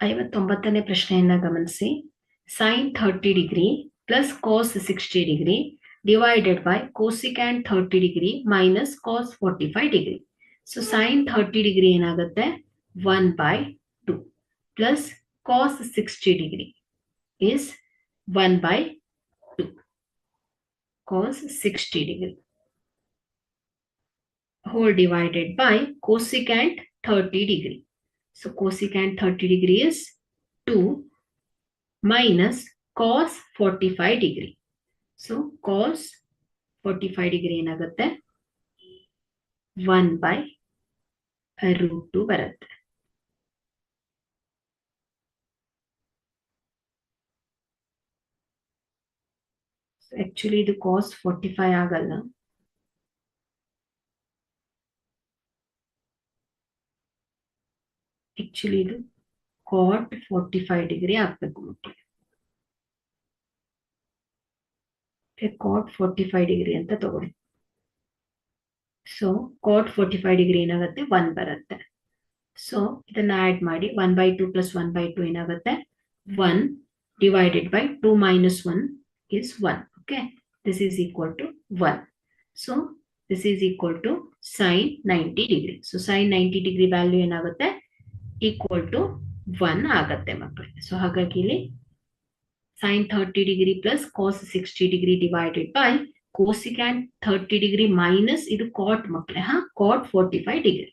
ಐವತ್ತೊಂಬತ್ತನೇ ಪ್ರಶ್ನೆಯನ್ನ ಗಮನಿಸಿ sine thirty degree plus cos sixty degree divided by cosecant thirty degree minus cos forty five degree so sine thirty degree ಏನಾಗುತ್ತೆ one by two plus cos sixty degree is 1 by 2 cos 60 degree whole divided by cosecant 30 degree. So cosecant 30 degree is 2 minus cos 45 degree. So cos 45 degree ಏನಾಗುತ್ತೆ 1 by root 2 ಬರುತ್ತೆ actually ಇದು cost forty five ಆಗಲ್ಲ actually ಇದು cot forty five degree ಆಗ್ಬೇಕು ಮಕ್ಕಳು cot forty five degree ಅಂತ ತಗೊಳ್ಳಿ. So cot forty five degree ಏನಾಗುತ್ತೆ? ಒನ್ ಬರುತ್ತೆ. ಸೊ ಇದನ್ನ ಆಡ್ ಮಾಡಿ one by two plus one by two ಏನಾಗುತ್ತೆ? One divided by two minus one is 1 okay this is equal to 1 so this is equal to sine 90 degree so sine 90 degree value ಏನಾಗುತ್ತೆ? Equal to 1 ಆಗತ್ತೆ ಮಕ್ಕಳಿಗೆ so ಹಾಗಾಗಿ ಇಲ್ಲಿ sine 30 degree plus cos 60 degree divided by cosecant 30 degree minus ಇದು cot ಮಕ್ಕಳೇ ಹಾ cot 45 degree